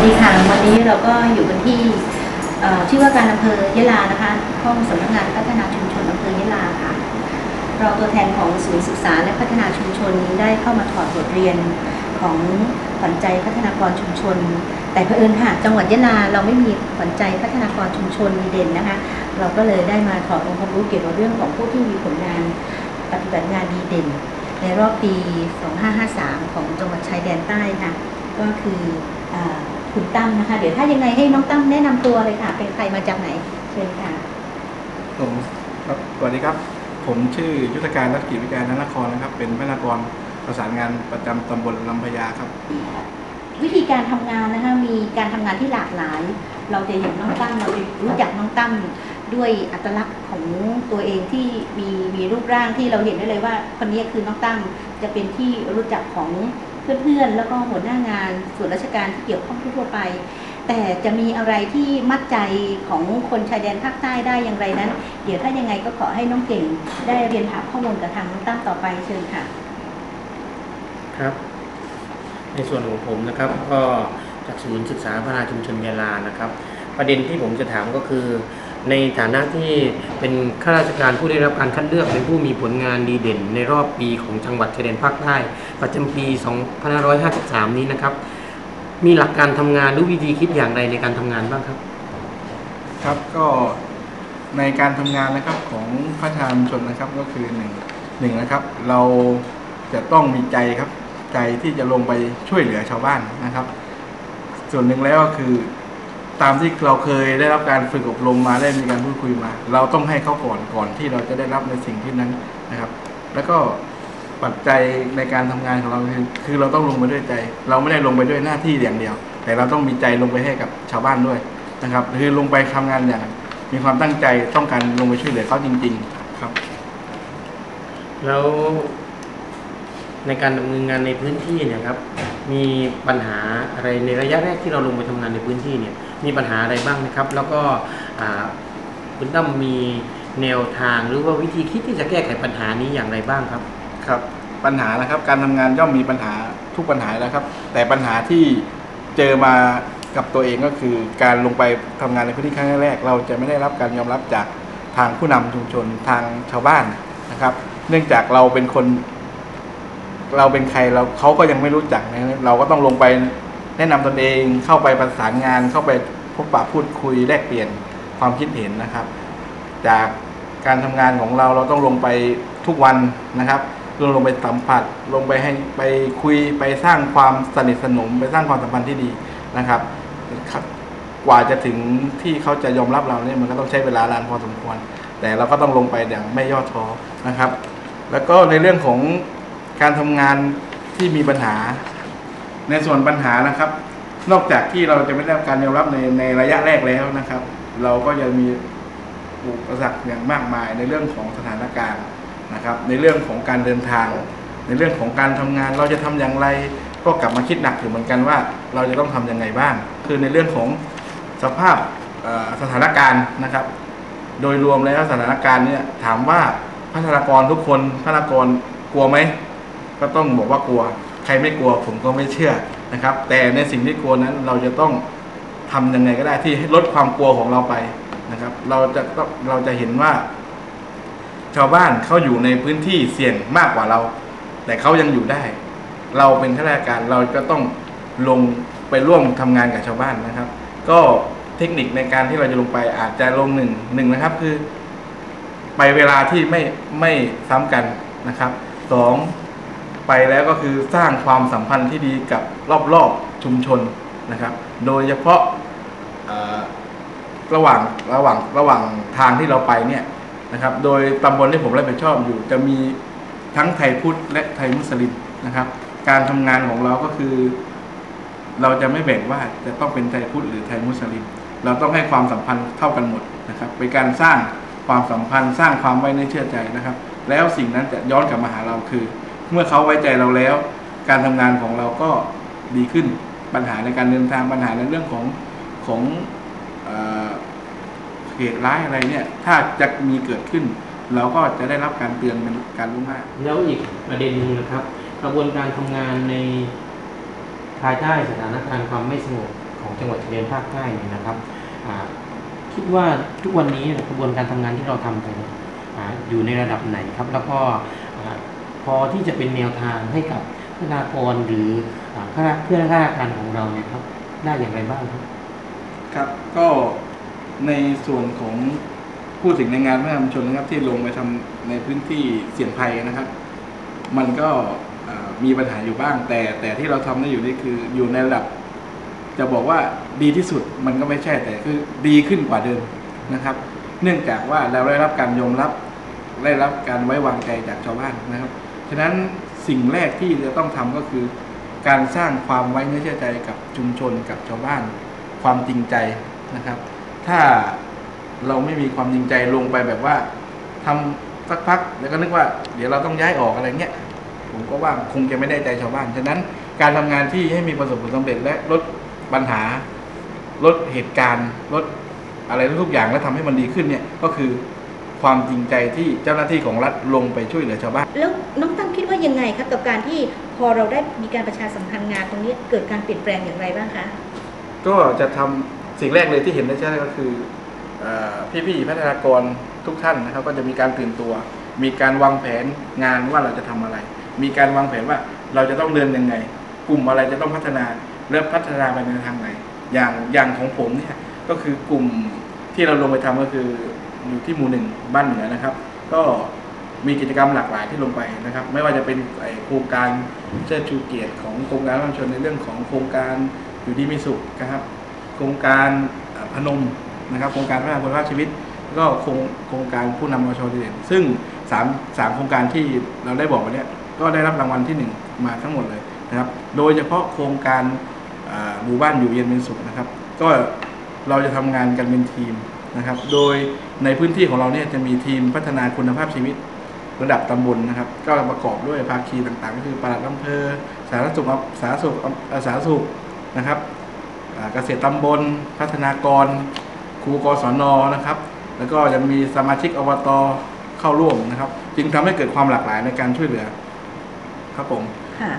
วัสดีค่ะวันนี้เราก็อยู่กันที่เอ่อที่ว่าการอำเภอยะลานะคะห้องสำนักงานพัฒนาชุมชนอำเภอยะลาค่ะเราตัวแทนของศูนย์ศึกษาและพัฒนาชุมชนได้เข้ามาถอดบทเรียนของขวัญใจพัฒนากรชุมชน แต่เผอิญค่ะจังหวัดยะลาเราไม่มีขวัญใจพัฒนากรชุมชนดีเด่นนะคะ เราก็เลยได้มาถอดองค์ความรู้เกี่ยวกับเรื่องของผู้ที่มีผลงานปฏิบัติงานดีเด่น ในรอบปี 2553 ของจังหวัดชายแดนใต้ค่ะก็คืออ คุณตั้มนะคะ เดี๋ยวถ้ายังไงให้น้องตั้มแนะนำตัวเลยค่ะ เป็นใครมาจากไหนเชิญค่ะผมครับสวัสดีครับ ผมชื่อยุทธการรัตกิจวิการนนครนะครับ เป็นพนักงานประสานงานประจำตำบลลำพญาครับ วิธีการทำงานนะคะมีการทำงานที่หลากหลาย เราจะเห็นน้องตั้มเราจะรู้จักน้องตั้มด้วยอัตลักษณ์ของตัวเองที่มีมีรูปร่างที่เราเห็นได้เลยว่า คนนี้คือน้องตั้มจะเป็นที่รู้จักของ เพื่อนๆ แล้วก็หัวหน้างานส่วนราชการที่เกี่ยวข้องทั่วไป แต่จะมีอะไรที่มัดใจของคนชายแดนภาคใต้ได้อย่างไรนั้น เดี๋ยวถ้ายังไงก็ขอให้น้องเก่ง ได้เรียนถามข้อมูลกับทางน้องตั้มต่อไปเชิญค่ะ ครับ ในส่วนของผมนะครับก็จากศูนย์ศึกษาพัฒนาชุมชนยาลานะครับ ประเด็นที่ผมจะถามก็คือ ในฐานะที่เป็นข้าราชการผู้ได้รับการคัดเลือกเป็นผู้มีผลงานดีเด่น ในรอบปีของจังหวัดชายแดนภาคใต้ประจำปี 2553 นี้นะครับ มีหลักการทำงานหรือวิธีคิดอย่างไรในการทำงานบ้างครับ ครับก็ในการทำงานนะครับของพัฒนาชุมชนนะครับก็คือหนึ่งหนึ่งนะครับ เราจะต้องมีใจครับ ใจที่จะลงไปช่วยเหลือชาวบ้านนะครับ ส่วนหนึ่งแล้วก็คือ ตามที่เราเคยได้รับการฝึกอบรมมาได้มีการพูดคุยมา เราต้องให้เขาก่อนก่อนที่เราจะได้รับในสิ่งที่นั้นนะครับ แล้วก็ปัจจัยในการทำงานของเราคือคือเราต้องลงไปด้วยใจ เราไม่ได้ลงไปด้วยหน้าที่อย่างเดียว แต่เราต้องมีใจลงไปให้กับชาวบ้านด้วยนะครับ คือลงไปทำงานอย่างมีความตั้งใจต้องการลงไปช่วยเหลือเขาจริง ๆ ครับ แล้ว ในการดำเนินงานในพื้นที่เนี่ยครับมีปัญหาอะไรในระยะแรกที่เราลงไปทำงานในพื้นที่เนี่ยมีปัญหาอะไรบ้างนะครับ แล้วก็อ่าคุณตั้มมีแนวทางหรือว่าวิธีคิดที่จะแก้ไขปัญหานี้อย่างไรบ้างครับครับปัญหานะครับการทำงานย่อมมีปัญหาทุกปัญหาแล้วครับ แต่ปัญหาที่เจอมากับตัวเองก็คือการลงไปทำงานในพื้นที่ครั้งแรก เราจะไม่ได้รับการยอมรับจากทางผู้นำชุมชนทางชาวบ้านนะครับ เนื่องจากเราเป็นคน เราเป็นใครเราเขาก็ยังไม่รู้จักนะเราก็ต้องลงไปแนะนำตนเองเข้าไปประสานงานเข้าไปพบปะพูดคุยแลกเปลี่ยนความคิดเห็นนะครับ จากการทำงานของเราเราต้องลงไปทุกวันนะครับลงไปสัมผัสลงไปให้ไปคุยไปสร้างความสนิทสนม ไปสร้างความสัมพันธ์ที่ดีนะครับครับกว่าจะถึงที่เขาจะยอมรับเราเนี่ยมันก็ต้องใช้เวลานานพอสมควร แต่เราก็ต้องลงไปอย่างไม่ย่อท้อนะครับ แล้วก็ในเรื่องของ การทำงานที่มีปัญหา ในส่วนปัญหานะครับ นอกจากที่เราจะไม่ได้รับการยอมรับในในระยะแรกแล้วนะครับ เราก็ยังมีอุปสรรคอย่างมากมายในเรื่องของสถานการณ์นะครับ ในเรื่องของการเดินทาง ในเรื่องของการทำงานเราจะทำอย่างไร ก็กลับมาคิดหนักอยู่เหมือนกันว่า เราจะต้องทำยังไงบ้าง คือในเรื่องของสภาพสถานการณ์นะครับ โดยรวมแล้วสถานการณ์เนี่ยถามว่าพัฒนากรทุกคนพัฒนากรกลัวไหม ก็ต้องบอกว่ากลัว ใครไม่กลัวผมก็ไม่เชื่อนะครับ แต่ในสิ่งที่กลัวนั้นเราจะต้องทำยังไงก็ได้ที่ลดความกลัวของเราไปนะครับ เราจะต้องเราจะเห็นว่า ชาวบ้านเขาอยู่ในพื้นที่เสี่ยงมากกว่าเรา แต่เขายังอยู่ได้ เราเป็นข้าราชการเราก็ต้องลงไปร่วมทำงานกับชาวบ้านนะครับ ก็เทคนิคในการที่เราจะลงไปอาจจะลงหนึ่งหนึ่งนะครับ คือ ไปเวลาที่ไม่ไม่ซ้ำกันนะครับสอง ไปแล้วก็คือสร้างความสัมพันธ์ที่ดีกับรอบๆชุมชนนะครับ โดยเฉพาะระหว่างระหว่างระหว่างทางที่เราไปเนี่ยนะครับ โดยตำบลที่ผมรับผิดชอบอยู่ จะมีทั้งไทยพุทธและไทยมุสลิมนะครับ การทำงานของเราก็คือ เราจะไม่แบ่งว่าจะต้องเป็นไทยพุทธหรือไทยมุสลิม เราต้องให้ความสัมพันธ์เท่ากันหมดนะครับเป็นการสร้างความสัมพันธ์สร้างความไว้เนื้อเชื่อใจนะครับ แล้วสิ่งนั้นจะย้อนกลับมาหาเราคือ เมื่อเขาไว้ใจเราแล้ว การทำงานของเราก็ดีขึ้นปัญหาในการเดินทางปัญหาในเรื่องของของเหตุร้ายอะไรเนี่ย ถ้าจะมีเกิดขึ้น เราก็จะได้รับการเตือนเป็นการล่วงหน้าแล้วอีกประเด็นหนึ่งนะครับ กระบวนการทำงานในภายใต้สถานการณ์ความไม่สงบของจังหวัดชายแดนภาคใต้เนี่ยนะครับคิดว่าทุกวันนี้กระบวนการทำงานที่เราทำกันอ่าอยู่ในระดับไหนครับ แล้วก็ อ่าพอที่จะเป็นแนวทางให้กับพนากรหรือเพื่อนข้าราชการของเราเนี่ยครับได้อย่างไรบ้างครับครับก็ในส่วนของผู้ถึงในงานพระธรรมชนนะครับ ที่ลงไปทำในพื้นที่เสี่ยงภัยนะครับ มันก็มีปัญหาอยู่บ้าง แต่แต่ที่เราทำได้อยู่นี่คืออยู่ในระดับ จะบอกว่าดีที่สุดมันก็ไม่ใช่แต่คือดีขึ้นกว่าเดิมนะครับ เนื่องจากว่าเราได้รับการยอมรับได้รับการไว้วางใจจากชาวบ้านนะครับ ฉะนั้นสิ่งแรกที่จะต้องทำก็คือ การสร้างความไว้เนื้อเชื่อใจกับชุมชนกับชาวบ้าน ความจริงใจนะครับ ถ้าเราไม่มีความจริงใจลงไปแบบว่าทำสักพักแล้วก็นึกว่า เดี๋ยวเราต้องย้ายออกอะไรเงี้ยผมก็ว่าคงจะไม่ได้ใจชาวบ้าน ฉะนั้นการทำงานที่ให้มีประสบผลสำเร็จและลดปัญหา ลดเหตุการณ์ ลดอะไรทุกอย่างและทำให้มันดีขึ้นเนี่ยก็คือ ความจริงใจที่เจ้าหน้าที่ของรัฐลงไปช่วยเหลือชาวบ้าน แล้วน้องตั้มคิดว่ายังไงครับกับการที่พอเราได้มีการประชาสัมพันธ์งานตรงนี้เกิดการเปลี่ยนแปลงอย่างไรบ้างคะก็จะทำสิ่งแรกเลยที่เห็นได้ชัดก็คือเออพี่ๆพัฒนากรทุกท่านนะครับก็จะมีการตื่นตัว มีการวางแผนงานว่าเราจะทำอะไร มีการวางแผนว่าเราจะต้องเดินยังไง กลุ่มอะไรจะต้องพัฒนาเริ่มพัฒนาไปในทางไหนอย่างอย่างของผมเนี่ยก็คือกลุ่มที่เราลงไปทำก็คือ อยู่ที่หมู่หนึ่งบ้านเหนือนะครับ ก็มีกิจกรรมหลากหลายที่ลงไปนะครับ ไม่ว่าจะเป็นโครงการเชิดชูเกียรติของโครงการประชาชนในเรื่องของโครงการอยู่ดีมีสุขนะครับ โครงการพนมนะครับ โครงการพัฒนาคุณภาพชีวิต ก็โครงโครงการผู้นำมชดีเด่นซึ่งสามสามโครงการที่เราได้บอกไปเนี่ยก็ได้รับรางวัลที่หนึ่งมาทั้งหมดเลยนะครับ โดยเฉพาะโครงการหมู่บ้านอยู่เย็นเป็นสุขนะครับ ก็เราจะทำงานกันเป็นทีมนะครับ โดย ในพื้นที่ของเราเนี่ยจะมีทีมพัฒนาคุณภาพชีวิตระดับตำบลนะครับ ก็ประกอบด้วยภาคีต่างๆ ก็คือปลัดอำเภอ สาธารณสุขสาธารณสุขสาธารณสุขนะครับเกษตรตำบล พัฒนากร ครูกศนนะครับ แล้วก็จะมีสมาชิกอบตเข้าร่วมนะครับ จึงทำให้เกิดความหลากหลายในการช่วยเหลือ ครับผมค่ะ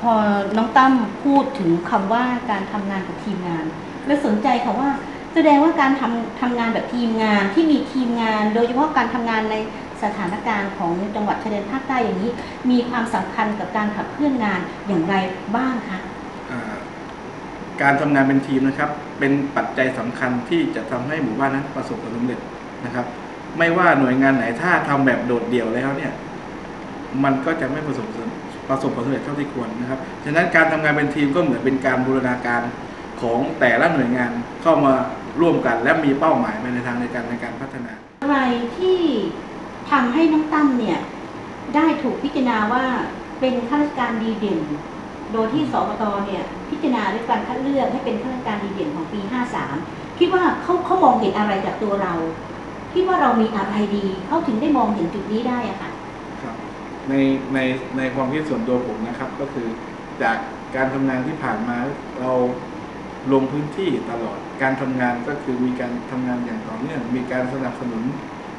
พอน้องตั้มพูดถึงคำว่าการทำงานกับทีมงาน แล้วสนใจค่ะว่า แสดงว่าการทำทำงานแบบทีมงานที่มีทีมงาน โดยเฉพาะการทำงานในสถานการณ์ของจังหวัดชายแดนภาคใต้อย่างนี้ มีความสำคัญกับการขับเคลื่อนงานอย่างไรบ้างคะการทำงานเป็นทีมนะครับ เป็นปัจจัยสำคัญที่จะทำให้หมู่บ้านนั้นประสบผลสำเร็จนะครับ ไม่ว่าหน่วยงานไหนถ้าทำแบบโดดเดี่ยวแล้วเนี่ยมันก็จะไม่ประสบผลประสบผลสำเร็จเท่าที่ควรนะครับฉะนั้นการทำงานเป็นทีมก็เหมือนเป็นการบูรณาการของแต่ละหน่วยงานเข้ามา ร่วมกัน และมีเป้าหมายไปในทางในการในการพัฒนา อะไรที่ทำให้น้องตั้มเนี่ย ได้ถูกพิจารณาว่าเป็นข้าราชการดีเด่น โดยที่สบตเนี่ยพิจารณาด้วยการคัดเลือกให้เป็นข้าราชการดีเด่นของปี 53 คิดว่าเขาเขามองเห็นอะไรจากตัวเรา คิดว่าเรามีอะไรดีเขาถึงได้มองเห็นจุดนี้ได้อะค่ะครับในในในความคิดส่วนตัวผมนะครับก็คือจากการทำงานที่ผ่านมาเรา ลงพื้นที่ตลอด การทำงานก็คือมีการทำงานอย่างต่อเนื่อง มีการสนับสนุน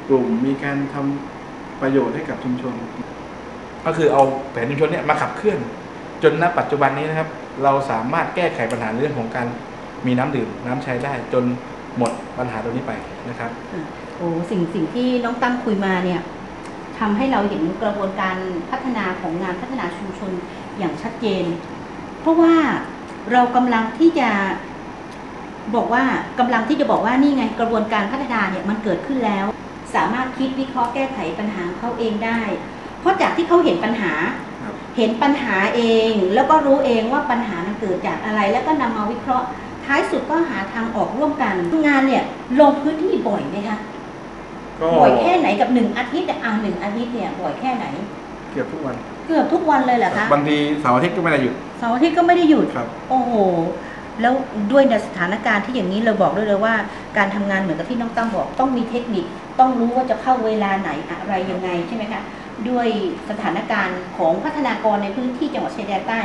กลุ่ม มีการทำประโยชน์ให้กับชุมชน ก็คือเอาแผนชุมชนเนี่ยมาขับเคลื่อน จนณปัจจุบันนี้นะครับ เราสามารถแก้ไขปัญหาเรื่องของการมีน้ำดื่ม น้ำใช้ได้จนหมดปัญหาตรงนี้ไปนะครับโอ้สิ่งสิ่งที่น้องตั้มคุยมาเนี่ยทำให้เราเห็นกระบวนการพัฒนาของงานพัฒนาชุมชนอย่างชัดเจน เพราะว่า เรากำลังที่จะบอกว่ากำลังที่จะบอกว่านี่ไงกระบวนการพัฒนาเนี่ยมันเกิดขึ้นแล้ว สามารถคิดวิเคราะห์แก้ไขปัญหาเขาเองได้ เพราะจากที่เขาเห็นปัญหา เห็นปัญหาเอง แล้วก็รู้เองว่าปัญหามันเกิดจากอะไร แล้วก็นำมาวิเคราะห์ ท้ายสุดก็หาทางออกร่วมกันงานเนี่ยลงพื้นที่บ่อยไหมคะบ่อยแค่ไหนกับหนึ่งอาทิตย์อ่าหนึ่งอาทิตย์เนี่ยบ่อยแค่ไหน เกือบทุกวัน เกือบทุกวันเลยเหรอคะบางทีเสาร์อาทิตย์ก็ไม่ได้หยุดเสาร์อาทิตย์ก็ไม่ได้หยุดครับ โอ้โห แล้วด้วยในสถานการณ์ที่อย่างนี้เราบอกด้วยเลยว่า การทำงานเหมือนกับที่น้องตั้มบอก ต้องมีเทคนิค ต้องรู้ว่าจะเข้าเวลาไหนอะไรยังไงใช่ไหมคะ ด้วยสถานการณ์ของพัฒนากรในพื้นที่จังหวัดชายแดนใต้